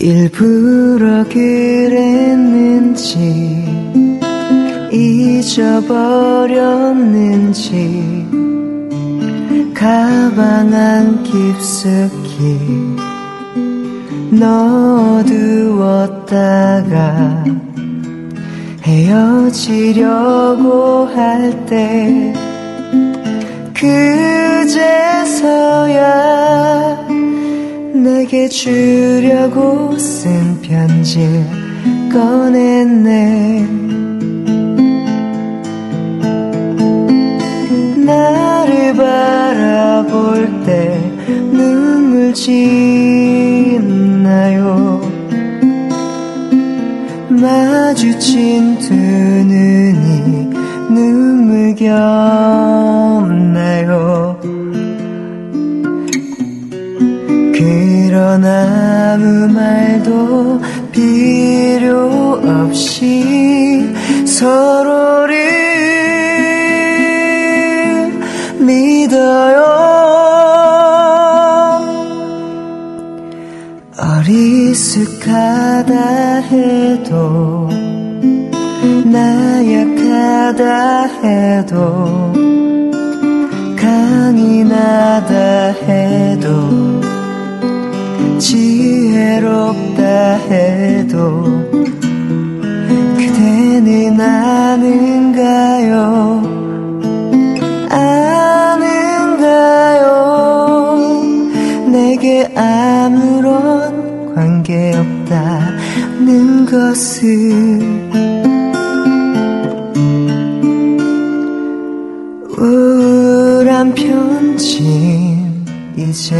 일부러 그랬는지 잊어버렸는지 가방 안 깊숙이 넣어두었다가 헤어지려고 할 때 그제서야 내게 주려고 쓴 편지 꺼냈네. 나를 바라볼 때 눈물 짓나요. 마주친 두 눈이 눈물 겹 아무 말도 필요 없이 서로를 믿어요. 어리숙하다 해도 나약하다 해도 강인하다 해도 아무런 관계없다는 것을 우울한 편지 이제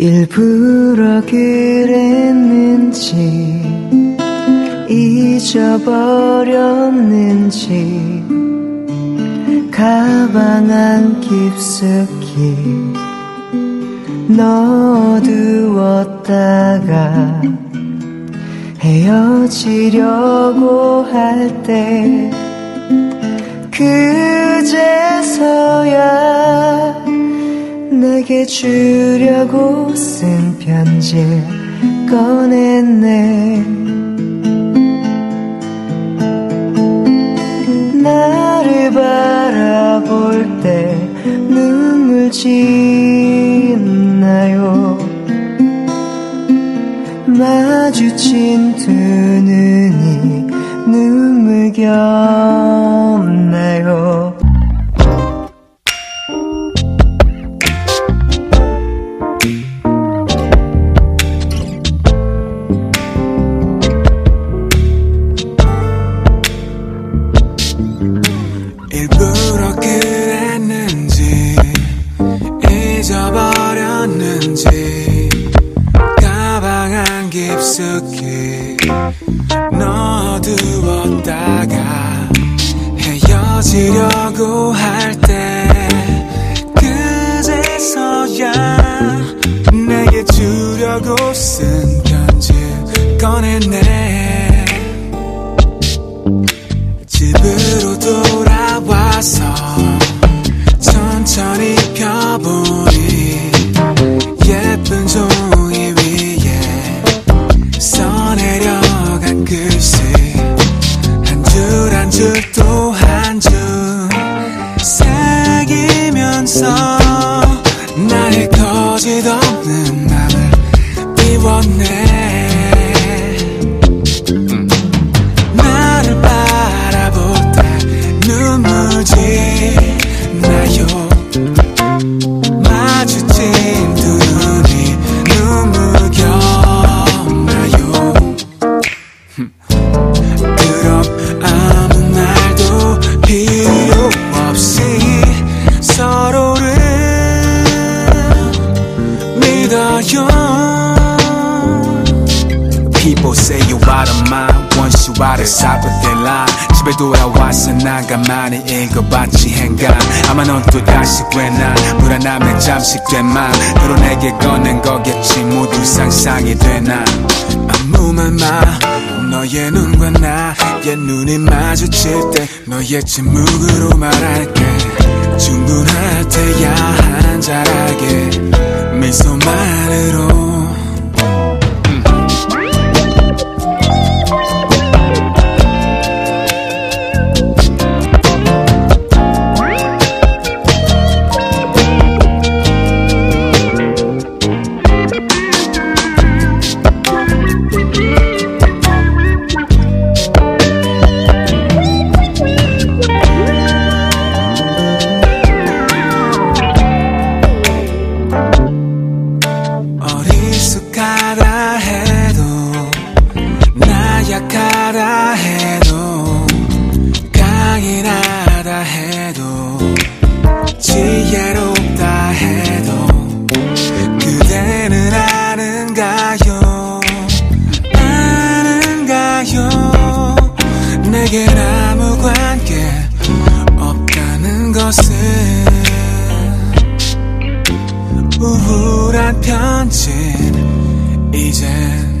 일부러 그랬는지 잊어버렸는지 가방 안 깊숙이 넣어두었다가 헤어지려고 할 때 그제서야 내게 주려고 쓴 편지 꺼냈네. 나를 바라볼 때 눈물 짓 일부러 그랬는지 잊어버렸는지 가방 안 깊숙이 넣어두었다가 헤어지려고 할 때 그제서야 내게 주려고 쓴 편지 꺼냈네 거짓없는 맘을 비웠네. 나를 바라볼 때 눈물 짓 집에 돌아와서 난 가만히 읽어봤지 행간. 아마 넌 또 다시 괜한 불안함에 잠식된 맘으로 내게 꺼낸 거겠지 모두 상상이 되나. 아무 말마 너의 눈과 나의 눈이 마주칠 때 너의 침묵으로 말할게. 충분할 때야 한자하게. 미소만으로 해도 지혜롭다 해도 그대는 아는가요? 아는가요? 내겐 아무 관계 없다는 것을 우울한 편지 이젠